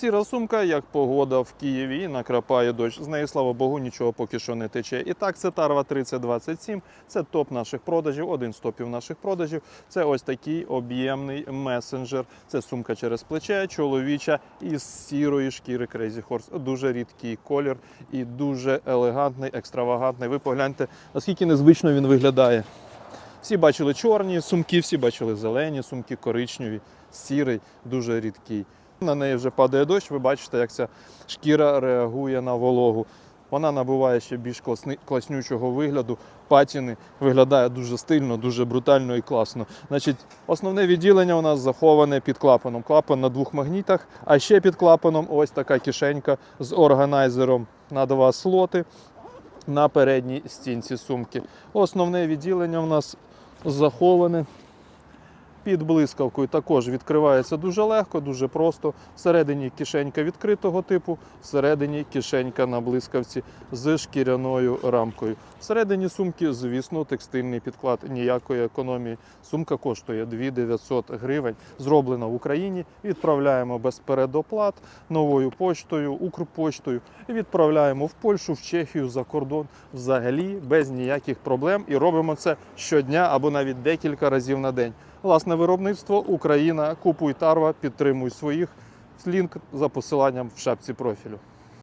Сіра сумка, як погода в Києві, накрапає дощ. З неї, слава Богу, нічого поки що не тече. І так, це Тарва 3027, це топ наших продажів, один з топів наших продажів. Це ось такий об'ємний месенджер. Це сумка через плече, чоловіча із сірої шкіри Crazy Horse. Дуже рідкий колір і дуже елегантний, екстравагантний. Ви погляньте, наскільки незвично він виглядає. Всі бачили чорні сумки, всі бачили зелені сумки, коричневі, сірий, дуже рідкий. На неї вже падає дощ, ви бачите, як ця шкіра реагує на вологу. Вона набуває ще більш класни- класнючого вигляду. Патіни виглядає дуже стильно, дуже брутально і класно. Значить, основне відділення у нас заховане під клапаном. Клапан на двох магнітах, а ще під клапаном ось така кишенька з органайзером на два слоти на передній стінці сумки. Основне відділення у нас заховане під блискавкою. Також відкривається дуже легко, дуже просто. Всередині кишенька відкритого типу, всередині кишенька на блискавці з шкіряною рамкою. Всередині сумки, звісно, текстильний підклад, ніякої економії. Сумка коштує 2900 гривень. Зроблена в Україні. Відправляємо без передоплат новою поштою, Укрпоштою. І відправляємо в Польщу, в Чехію, за кордон взагалі без ніяких проблем. І робимо це щодня або навіть декілька разів на день. Власне виробництво Україна. Купуй тарва, підтримуй своїх. Лінк за посиланням в шапці профілю.